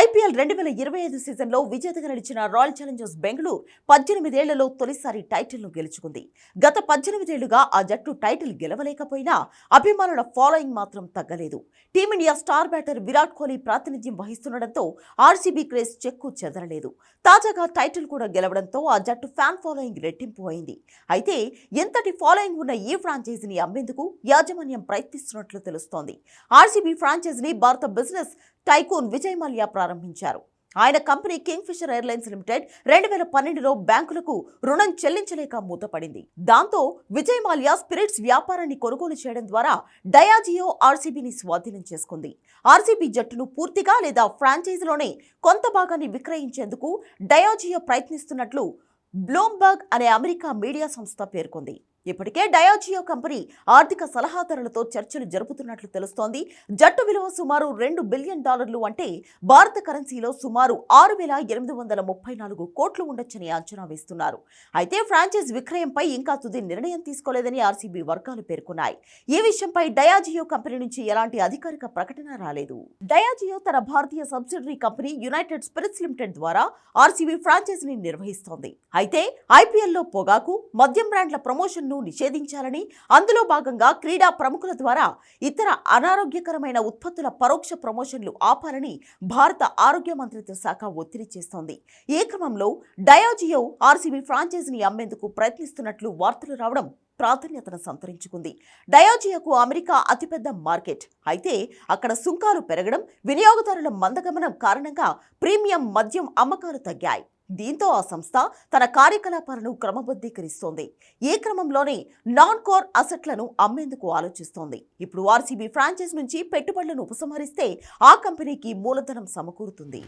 IPL రెండు వేల ఇరవై ఐదు సీజన్లో విజేతగా నిలిచిన రాయల్ ఛాలెంజర్స్ బెంగళూరు పద్దెనిమిదేళ్ళలో తొలిసారి టైటిల్ను గెలుచుకుంది. గత పద్దెనిమిదేళ్ళుగా ఆ జట్టు టైటిల్ గెలవలేకపోయినా అభిమానుల ఫాలోయింగ్ మాత్రం తగ్గలేదు. Team India star batter Virat Kohli ప్రాతినిధ్యం వహిస్తుండటంతో ఆర్సీబీ క్రేజ్ చెక్కు చెదరలేదు. తాజాగా టైటిల్ కూడా గెలవడంతో ఆ జట్టు ఫ్యాన్ ఫాలోయింగ్ రెట్టింపు అయింది. అయితే ఎంతటి ఫాలోయింగ్ ఉన్న ఈ ఫ్రాంచైజీని అమ్మేందుకు యాజమాన్యం ప్రయత్నిస్తున్నట్లు తెలుస్తోంది. ఆర్సీబీ ఫ్రాంచైజీని భారత బిజినెస్ టైకూన్ విజయ్ మల్యా ప్రారంభించారు. ఆయన company Kingfisher Airlines Limited రెండు వేల పన్నెండులో బ్యాంకులకు రుణం చెల్లించలేక మూతపడింది. దాంతో విజయ్ మాల్యా స్పిరిట్స్ వ్యాపారాన్ని కొనుగోలు చేయడం ద్వారా డయాజియో ఆర్సీబీని స్వాధీనం చేసుకుంది. ఆర్సీబీ జట్టును పూర్తిగా లేదా ఫ్రాంచైజీలోనే కొంత భాగాన్ని విక్రయించేందుకు డయాజియో ప్రయత్నిస్తున్నట్లు బ్లూంబర్గ్ అనే అమెరికా మీడియా సంస్థ పేర్కొంది. ఇప్పటికే డయాజియో కంపెనీ ఆర్థిక సలహాదారులతో చర్చలు జరుపుతున్నట్లు తెలుస్తోంది. జట్టు విలువ సుమారు రెండు బిలియన్ డాలర్లు అంటే భారత కరెన్సీలో సుమారు ఆరు వేల ఎనిమిది వందల ముప్పై నాలుగు కోట్లు ఉండొచ్చని అంచనా వేస్తున్నారు. అయితే ఫ్రాంచైజ్ విక్రయంపై ఇంకా తుది నిర్ణయం తీసుకోలేదని ఆర్సీబీ వర్గాలు పేర్కొన్నాయి. ఈ విషయంపై డయాజియో కంపెనీ నుంచి ఎలాంటి అధికారిక ప్రకటన రాలేదు. డయాజియో తన భారతీయ subsidiary company United Spirits Limited ద్వారా ఆర్సీబీ ఫ్రాంచైజీని నిర్వహిస్తోంది. అయితే ఐపీఎల్లో పొగాకు మద్యం బ్రాండ్ల ప్రమోషన్ను నిషేధించాలని అందులో భాగంగా క్రీడా ప్రముఖుల ద్వారా ఇతర అనారోగ్యకరమైన ఉత్పత్తుల పరోక్ష ప్రమోషన్లు ఆపాలని భారత ఆరోగ్య మంత్రిత్వ శాఖ ఒత్తిడి చేస్తోంది. ఈ క్రమంలో డయాజియో ఆర్సీబీ ఫ్రాంచైజీని అమ్మేందుకు ప్రయత్నిస్తున్నట్లు వార్తలు రావడం ప్రాధాన్యతను సంతరించుకుంది. డయోజియాకు అమెరికా అతిపెద్ద మార్కెట్. అయితే అక్కడ సుంకాలు పెరగడం వినియోగదారుల మందగమనం కారణంగా ప్రీమియం మద్యం అమ్మకాలు తగ్గాయి. దీంతో ఆ సంస్థ తన కార్యకలాపాలను క్రమబద్ధీకరిస్తోంది. ఈ క్రమంలోనే నాన్ కోర్ అసెట్లను అమ్మేందుకు ఆలోచిస్తోంది. ఇప్పుడు ఆర్సీబీ ఫ్రాంచైజ్ నుంచి పెట్టుబడులను ఉపసంహరిస్తే ఆ కంపెనీకి మూలధనం సమకూరుతుంది.